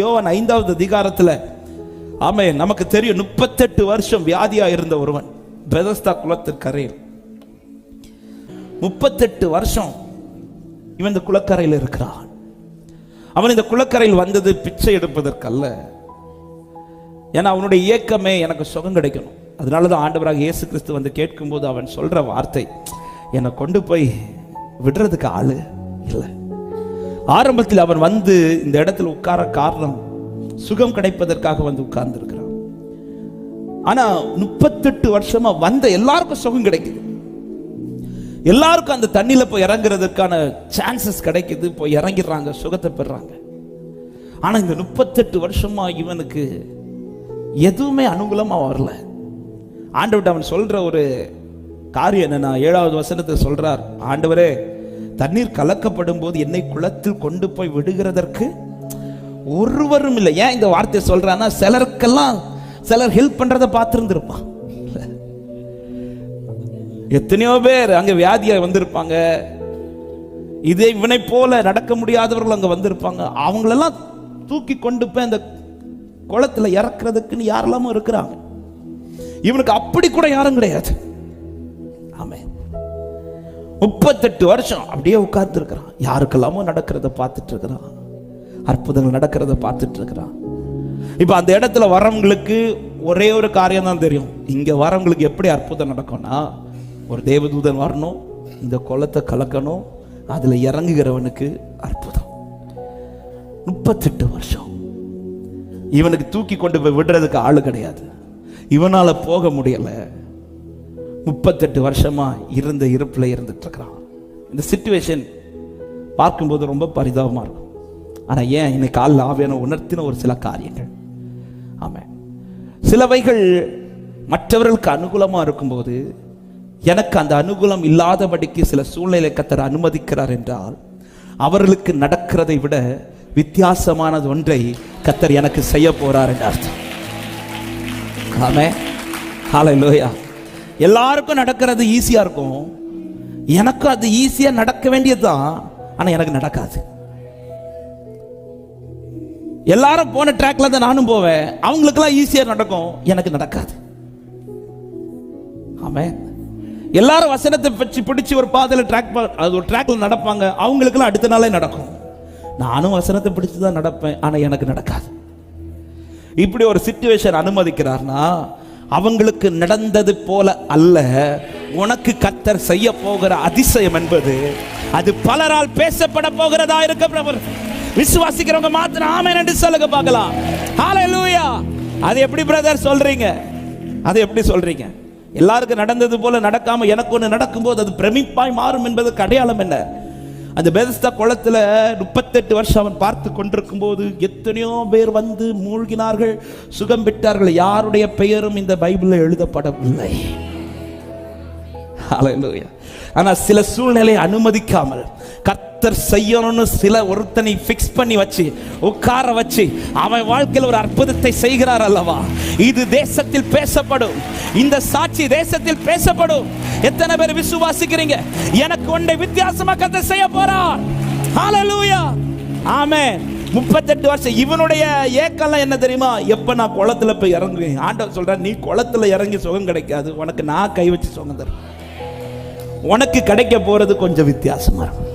யோவன் ஐந்தாவது அதிகாரத்துல ஆமே நமக்கு தெரியும் முப்பத்தெட்டு வருஷம் வியாதியா இருந்த ஒருவன் பெதஸ்தா குளத்திற்கரையில் முப்பத்தெட்டு வருஷம் இவன் இந்த குளக்கரையில் இருக்கிறான். அவன் இந்த குளக்கரையில் வந்தது பிச்சை எடுப்பதற்கல்ல. ஏன்னா அவனுடைய இயக்கமே எனக்கு சுகம் கிடைக்கணும். அதனால தான் ஆண்டவராக இயேசு கிறிஸ்து வந்து கேட்கும்போது அவன் சொல்ற வார்த்தை என்னை கொண்டு போய் விடுறதுக்கு ஆள் இல்லை. ஆரம்பத்தில் அவன் வந்து இந்த இடத்துல உட்கார காரணம் சுகம் கிடைப்பதற்காக வந்து உட்கார்ந்துருக்கிறான். ஆனா முப்பத்தெட்டு வருஷமா வந்த எல்லாருக்கும் சுகம் கிடைக்குது. எல்லாருக்கும் அந்த தண்ணியில போய் இறங்குறதுக்கான சான்சஸ் கிடைக்குது. போய் இறங்கிடுறாங்க சுகத்தை பெறாங்க ஆனா இந்த முப்பத்தெட்டு வருஷமா இவனுக்கு எதுவுமே அனுகூலமா வரல. ஆண்டவர்கிட்ட அவன் சொல்ற ஒரு காரியம் என்னன்னா ஏழாவது வசனத்தை சொல்றார் ஆண்டவரே தண்ணீர் கலக்கப்படும் போது என்னை குளத்தில் கொண்டு போய் விடுகிறதற்கு ஒருவரும் இல்லை. ஏன் இந்த வார்த்தையை சொல்றான்னா சிலருக்கெல்லாம் சிலர் ஹெல்ப் பண்றதை பார்த்துருந்துருப்பான் எத்தனையோ பேர் அங்க வியாதியா வந்திருப்பாங்க. இதே இவனை போல நடக்க முடியாதவர்கள் அங்க வந்திருப்பாங்க. அவங்களெல்லாம் தூக்கி கொண்டு போய் அந்த குளத்துல இறக்குறதுக்குன்னு யாரெல்லாமோ இருக்கிறாங்க. இவனுக்கு அப்படி கூட யாரும் கிடையாது. ஆமே முப்பத்தெட்டு வருஷம் அப்படியே உட்கார்ந்துருக்கிறான். யாருக்கெல்லாமோ நடக்கிறத பார்த்துட்டு இருக்கிறான் அற்புதங்கள் நடக்கிறத பார்த்துட்டு இருக்கிறான் இப்போ அந்த இடத்துல வரவங்களுக்கு ஒரே ஒரு காரியம் தான் தெரியும். இங்கே வரவங்களுக்கு எப்படி அற்புதம் நடக்கும்னா ஒரு தேவதூதன் வரணும் இந்த குளத்தை கலக்கணும் அதில் இறங்குகிறவனுக்கு அற்புதம். முப்பத்தெட்டு வருஷம். இவனுக்கு தூக்கி கொண்டு போய் விடுறதுக்கு ஆள் கிடையாது. இவனால் போக முடியலை. முப்பத்தெட்டு வருஷமா இருந்த இருப்பில் இருந்துட்டு இருக்கிறான் இந்த சுச்சுவேஷன் பார்க்கும்போது ரொம்ப பரிதாபமா இருக்கும். ஆனா ஏன் இன்னைக்கு காலில் ஆவியான உணர்த்தின ஒரு சில காரியங்கள்? ஆமாம் சிலவைகள் மற்றவர்களுக்கு அனுகூலமா இருக்கும்போது எனக்கு அந்த அனுகூலம் இல்லாதபடிக்கு சில சூழ்நிலை கத்தர் அனுமதிக்கிறார் என்றால் அவர்களுக்கு நடக்கிறதை விட வித்தியாசமானது ஒன்றை கத்தர் எனக்கு செய்ய போறார் என்று அர்த்தம். ஆமே. லோயா எல்லாருக்கும் நடக்கிறது ஈஸியாக இருக்கும். எனக்கும் அது ஈஸியாக நடக்க வேண்டியதுதான் ஆனால் எனக்கு நடக்காது. எல்லாரும் போன ட்ராக்ல தான் நானும் போவேன். அவங்களுக்கெல்லாம் ஈஸியாக நடக்கும் எனக்கு நடக்காது. ஆமே எல்லாரும் வசனத்தை வச்சு பிடிச்சி ஒரு பாதையில் ட்ராக் அது ஒரு ட்ராக்ல நடப்பாங்க. அவங்களுக்கெல்லாம் அடுத்த நாளே நடக்கும். நானும் வசனத்தை பிடிச்சி தான் நடப்பேன் ஆனால் எனக்கு நடக்காது. இப்படி ஒரு சுச்சுவேஷன் அனுமதிக்கிறார்னா அவங்களுக்கு நடந்தது போல அல்ல. உனக்கு கத்தர் செய்ய போகிற அதிசயம் என்பது அது பலரால் பேசப்பட போகிறதா இருக்க பிரபர் விசுவாசிக்கிறவங்க மாத்திரம் ஆமை என்று சொல்லுங்க பார்க்கலாம். ஹalleluya அது எப்படி பிரதர் சொல்றீங்க? அது எப்படி சொல்றீங்க? எல்லாருக்கும் நடந்தது போல நடக்காம எனக்கு ஒன்று நடக்கும்போது அது பிரமிப்பாய் மாறும் என்பது அடையாளம் என்ன? அந்த பெதஸ்தா குளத்துல முப்பத்தெட்டு வருஷம் அவன் பார்த்து கொண்டிருக்கும் போது எத்தனையோ பேர் வந்து மூழ்கினார்கள் சுகம் பெற்றார்கள். யாருடைய பெயரும் இந்த பைபிளில் எழுதப்படவில்லை. ஆனால் ஆனா சில சூழ்நிலை அனுமதிக்காமல் கர்த்தர் செய்யணும்னு சில ஒருத்தனை ஃபிக்ஸ் பண்ணி வச்சு உட்கார வச்சு அவன் வாழ்க்கையில் ஒரு அற்புதத்தை செய்கிறார் அல்லவா? இது தேசத்தில் பேசப்படும். இந்த சாட்சி தேசத்தில் பேசப்படும். எத்தனை பேர் விசுவாசிக்கிறீங்க? எனக்கு ஒன்றை வித்தியாசமா கதை செய்ய போறார். ஹalleluya ஆமென் முப்பத்தெட்டு வருஷம். இவனுடைய ஏக்கெல்லாம் என்ன தெரியுமா? எப்போ நான் குளத்துல போய் இறங்குவேன்? ஆண்டவர் சொல்றார் நீ குளத்துல இறங்கி சுகம் கிடைக்காது. உனக்கு நான் கை வச்சு சுகம் தருவேன். உனக்கு கிடைக்க போகிறது கொஞ்சம் வித்தியாசமா இருக்கும்.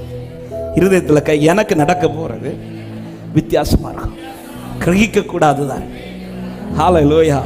இருதயத்தில் கை எனக்கு நடக்க போகிறது வித்தியாசமாக இருக்கும். கிரகிக்கக்கூடாது தான் ஹாலை லோயா